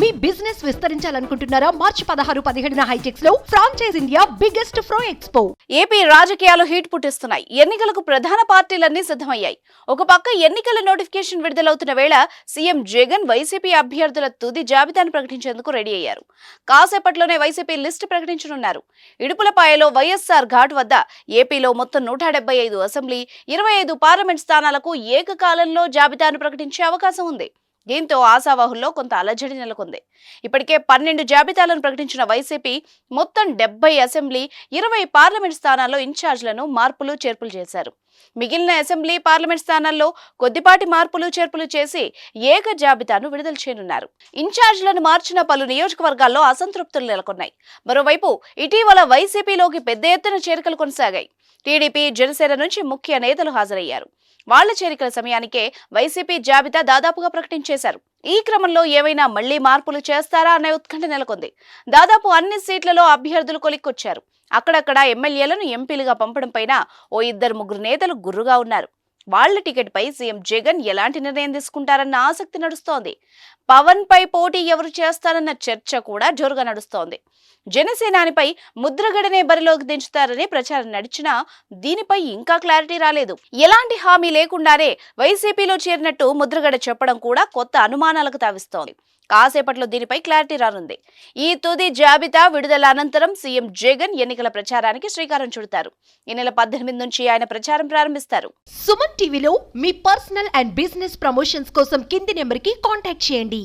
మీ business విస్తరించాలనుకుంటున్నారా? మార్చి పదహారు పదిహేడున హైటెక్స్లో ఫ్రాంచైజ్ ఇండియా బిగ్గెస్ట్ ఫ్రో ఎక్స్పో ఏపీ రాజకీయాలు హీట్ పుట్టిస్తున్నాయి. ఎన్నికలకు ప్రధాన పార్టీలన్నీ సిద్ధమయ్యాయి. ఒక పక్క ఎన్నికల నోటిఫికేషన్ విడుదలవుతున్న వేళ సీఎం జగన్ వైసీపీ అభ్యర్థుల తుది జాబితాను ప్రకటించేందుకు రెడీ అయ్యారు. కాసేపట్లోనే వైసీపీ లిస్టు ప్రకటించనున్నారు. ఇడుపులపాయలో వైఎస్ఆర్ ఘాట్ వద్ద ఏపీలో మొత్తం నూట డెబ్బై ఐదు అసెంబ్లీ ఇరవై ఐదు పార్లమెంట్ స్థానాలకు ఏకకాలంలో జాబితాను ప్రకటించే అవకాశం ఉంది. దీంతో ఆశావాహుల్లో కొంత అలజడి నెలకొంది. ఇప్పటికే పన్నెండు జాబితాలను ప్రకటించిన వైసీపీ మొత్తం డెబ్బై అసెంబ్లీ ఇరవై పార్లమెంట్ స్థానాల్లో ఇన్ఛార్జ్లను మార్పులు చేర్పులు చేశారు. మిగిలిన అసెంబ్లీ పార్లమెంట్ స్థానాల్లో కొద్దిపాటి మార్పులు చేర్పులు చేసి ఏక జాబితాను విడుదల చేయనున్నారు. ఇన్ఛార్జ్లను మార్చిన పలు నియోజకవర్గాల్లో అసంతృప్తులు నెలకొన్నాయి. మరోవైపు ఇటీవల వైసీపీలోకి పెద్ద ఎత్తున చేరికలు కొనసాగాయి. టీడీపీ జనసేన నుంచి ముఖ్య నేతలు హాజరయ్యారు. వాళ్ళ చేరికల సమయానికే వైసీపీ జాబితా దాదాపుగా ప్రకటించేశారు. ఈ క్రమంలో ఏవైనా మళ్ళీ మార్పులు చేస్తారా అనే ఉత్కంఠ నెలకొంది. దాదాపు అన్ని సీట్లలో అభ్యర్థులు కొలిక్కొచ్చారు. అక్కడక్కడ ఎమ్మెల్యేలను ఎంపీలుగా పంపడం పైన ఓ ఇద్దరు ముగ్గురు నేతలు గుర్రుగా ఉన్నారు. వాళ్ళ టికెట్ పై సీఎం జగన్ ఎలాంటి నిర్ణయం తీసుకుంటారన్న ఆసక్తి నడుస్తోంది. పవన్ పై పోటీ ఎవరు చేస్తారన్న చర్చ కూడా జోరుగా నడుస్తోంది. జనసేనానిపై ముద్రగడనే బరిలోకి దించుతారని ప్రచారం నడిచినా దీనిపై ఇంకా క్లారిటీ రాలేదు. ఎలాంటి హామీ లేకుండానే వైసీపీలో చేరినట్టు ముద్రగడ చెప్పడం కూడా కొత్త అనుమానాలకు తావిస్తోంది. కాసేపట్లో దీనిపై క్లారిటీ రానుంది. ఈ తుది జాబితా విడుదల అనంతరం సీఎం జగన్ ఎన్నికల ప్రచారానికి శ్రీకారం చుడతారు. ఈ నెల పద్దెనిమిది నుంచి ఆయన ప్రచారం ప్రారంభిస్తారు. సుమన్ టీవీలో మీ పర్సనల్ అండ్ బిజినెస్ ప్రమోషన్స్ కోసం కింది నెంబర్కి కాంటాక్ట్ చేయండి.